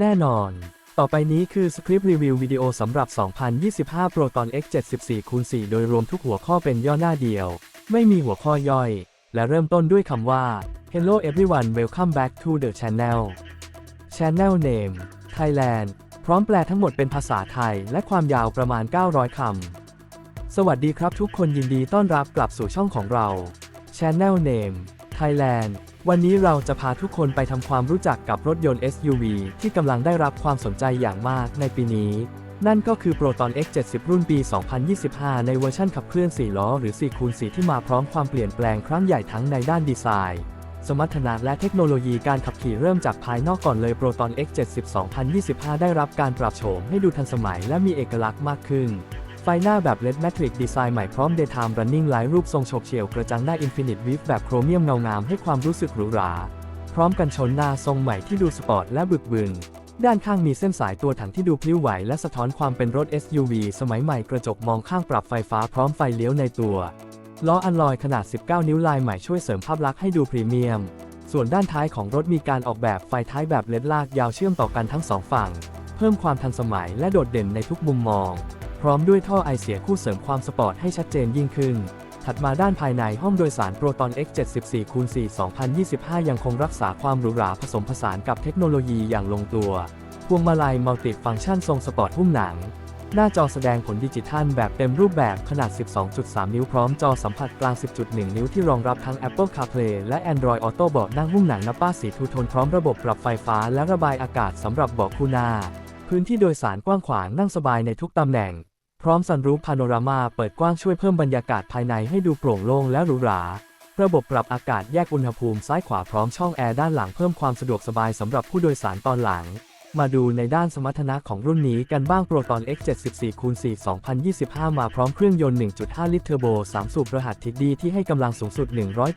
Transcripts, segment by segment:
แน่นอน ต่อไปนี้คือสคริปต์รีวิววิดีโอสำหรับ 2025 Proton X 74คูณ4โดยรวมทุกหัวข้อเป็นย่อหน้าเดียว ไม่มีหัวข้อย่อย และเริ่มต้นด้วยคำว่า Hello everyone welcome back to the channel Channel name Thailand พร้อมแปลทั้งหมดเป็นภาษาไทยและความยาวประมาณ 900 คำ สวัสดีครับทุกคนยินดีต้อนรับกลับสู่ช่องของเรา Channel Name Thailand วันนี้เราจะพาทุกคนไปทำความรู้จักกับรถยนต์ SUV ที่กำลังได้รับความสนใจอย่างมากในปีนี้ นั่นก็คือ Proton X70 รุ่นปี 2025 ในเวอร์ชั่นขับเคลื่อน 4 ล้อ หรือ4คูณ4ที่มาพร้อมความเปลี่ยนแปลงครั้งใหญ่ทั้งในด้านดีไซน์ สมรรถนะและเทคโนโลยีการขับขี่เริ่มจากภายนอกก่อนเลย Proton X70 2025 ได้รับการปรับโฉมให้ดูทันสมัยและมีเอกลักษณ์มากขึ้น ไฟหน้าแบบ LED Matrix ดีไซน์ใหม่พร้อม Daytime Running หลายรูปทรงโฉบเฉี่ยวกระจังหน้า Infinite Weave แบบโครเมียมเงางามให้ความรู้สึกหรูหรา พร้อมกันชนหน้าทรงใหม่ที่ดูสปอร์ตและบึกบึนด้านข้างมีเส้นสายตัวถังที่ดูพลิ้วไหวและสะท้อนความเป็นรถ SUV สมัยใหม่กระจกมองข้างปรับไฟฟ้าพร้อมไฟเลี้ยวในตัว ล้ออันลอยขนาด 19 นิ้วลายใหม่ช่วยเสริมภาพลักษณ์ให้ดูพรีเมียม ส่วนด้านท้ายของรถมีการออกแบบไฟท้ายแบบเลดลากยาวเชื่อมต่อกันทั้งสองฝั่ง เพิ่มความทันสมัยและโดดเด่นในทุกมุมมอง ร้อมด้วยท่อไอเสียคู่เสริมความสปอร์ตให้ชัดเจนยิ่งขึ้น ถัดมาด้านภายในห้องโดยสาร Proton X 74 คูณ4 2025 ยังคงรักษาความหรูหราผสมผสานกับเทคโนโลยีอย่างลงตัว พวงมาลัยมัลติฟังก์ชันทรงสปอร์ตหุ้มหนัง หน้าจอแสดงผลดิจิทัลแบบเต็มรูปแบบขนาด 12.3 นิ้วพร้อมจอสัมผัสกลาง 10.1 นิ้วที่รองรับทั้ง Apple CarPlay และ Android Auto เบาะนั่งหุ้มหนังนับป้าสีทูโทนพร้อมระบบปรับไฟฟ้าและระบายอากาศสำหรับเบาะคู่หน้า พื้นที่โดยสารกว้างขวางนั่งสบายในทุกตำแหน่ง พร้อมซันรูฟพาโนรามาเปิดกว้างช่วยเพิ่มบรรยากาศภายในให้ดูโปร่งโล่งและหรูหรา ระบบปรับอากาศแยกอุณหภูมิซ้ายขวาพร้อมช่องแอร์ด้านหลังเพิ่มความสะดวกสบายสำหรับผู้โดยสารตอนหลัง มาดูในด้านสมรรถนะของรุ่นนี้กันบ้าง Proton X 74คูณ4 2025 มาพร้อมเครื่องยนต์ 1.5 ลิตรเทอร์โบ 3 สูบรหัสทิดดีที่ให้กำลังสูงสุด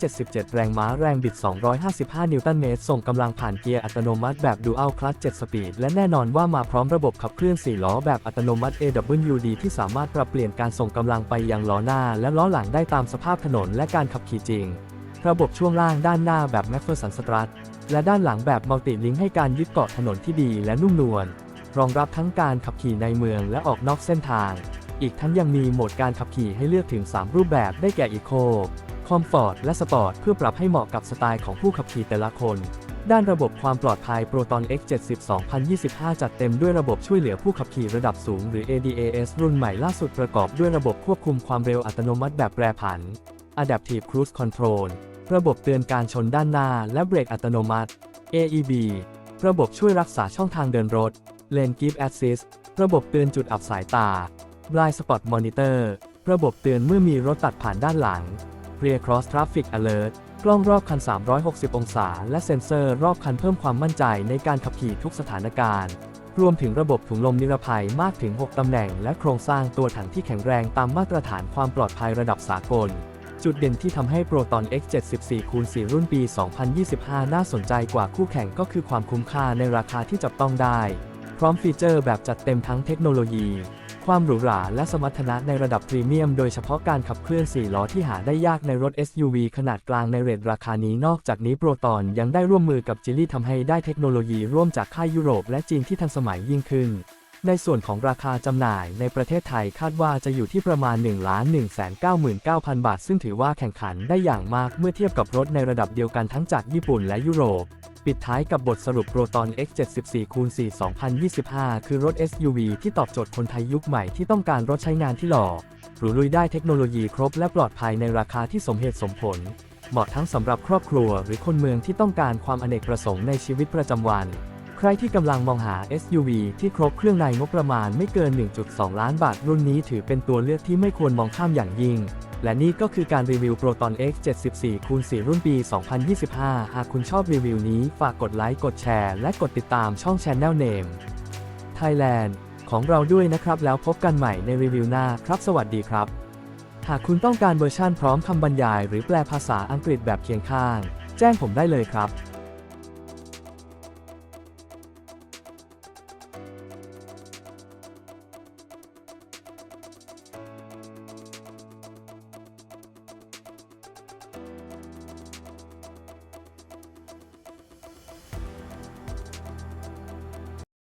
177 แรงม้าแรงบิด 255 นิวตันเมตร ส่งกำลังผ่านเกียร์อัตโนมัติแบบ Dual Clutch 7 สปีด และแน่นอนว่ามาพร้อมระบบขับเคลื่อน 4 ล้อแบบอัตโนมัติ AWD ที่สามารถปรับเปลี่ยนการส่งกำลังไปยังล้อหน้า และล้อหลังได้ตามสภาพถนนและการขับขี่จริง ระบบช่วงล่างด้านหน้าแบบ Macpherson Strut และด้านหลังแบบมัลติลิงให้การยึดเกาะถนนที่ดีและนุ่มนวล รองรับทั้งการขับขี่ในเมืองและออกนอกเส้นทาง อีกทั้งยังมีโหมดการขับขี่ให้เลือกถึง 3 รูปแบบได้แก่ Eco Comfort และ Sport เพื่อปรับให้เหมาะกับสไตล์ของผู้ขับขี่แต่ละคน ด้านระบบความปลอดภัย Proton X70 2025 จัดเต็มด้วยระบบช่วยเหลือผู้ขับขี่ระดับสูง หรือ ADAS รุ่นใหม่ล่าสุดประกอบด้วยระบบควบคุมความเร็วอัตโนมัติแบบแปรผัน Adaptive Cruise Control ระบบเตือนการชนด้านหน้าและเบรกอัตโนมัติ AEB ระบบช่วยรักษาช่องทางเดินรถ Lane Keep Assist ระบบเตือนจุดอับสายตา Blind Spot Monitor ระบบเตือนเมื่อมีรถตัดผ่านด้านหลัง Rear Cross Traffic Alert กล้องรอบคัน 360 องศา และเซ็นเซอร์รอบคันเพิ่มความมั่นใจในการขับขี่ทุกสถานการณ์ รวมถึงระบบถุงลมนิรภัยมากถึง 6 ตำแหน่ง และโครงสร้างตัวถังที่แข็งแรงตามมาตรฐานความปลอดภัยระดับสากล จุดเด่นที่ทำให้ Proton X 74คูณ4รุ่นปี 2025 น่าสนใจกว่าคู่แข่งก็คือความคุ้มค่าในราคาที่จับต้องได้ พร้อมฟีเจอร์แบบจัดเต็มทั้งเทคโนโลยี ความหรูหราและสมรรถนะในระดับพรีเมียมโดยเฉพาะการขับเคลื่อน 4 ล้อที่หาได้ยากในรถ SUV ขนาดกลางในเรทราคานี้นอกจากนี้ Proton ยังได้ร่วมมือกับจิลี่ทำให้ได้เทคโนโลยีร่วมจากค่ายยุโรปและจีนที่ทันสมัยยิ่งขึ้น ในส่วนของราคาจำหน่ายในประเทศไทยคาดว่าจะอยู่ที่ประมาณ 1 1 9 9 0 0 0 บาท ซึ่งถือว่าแข่งขันได้อย่างมากเมื่อเทียบกับรถในระดับเดียวกันทั้งจากญี่ปุ่นและยุโรป ปิดท้ายกับบทสรุป Proton X 74 คูณ4 2025 คือรถ SUV ที่ตอบโจทย์คนไทยยุคใหม่ที่ต้องการรถใช้งานที่หล่อหรูลุยได้เทคโนโลยีครบและปลอดภัยในราคาที่สมเหตุสมผล เหมาะทั้งสำหรับครอบครัวหรือคนเมืองที่ต้องการความอเนกประสงค์ในชีวิตประจำวัน ใครที่กำลังมองหา SUV ที่ครบเครื่องในงบประมาณไม่เกิน 1.2 ล้านบาท รุ่นนี้ถือเป็นตัวเลือกที่ไม่ควรมองข้ามอย่างยิ่ง และนี่ก็คือการรีวิว Proton X 74คูณ4รุ่นปี 2025 หากคุณชอบรีวิวนี้ ฝากกดไลค์ กดแชร์ และกดติดตามช่อง Channel Name Thailand ของเราด้วยนะครับ แล้วพบกันใหม่ในรีวิวหน้าครับ สวัสดีครับ หากคุณต้องการเวอร์ชั่นพร้อมคำบรรยาย หรือแปลภาษาอังกฤษแบบเคียงข้าง แจ้งผมได้เลยครับ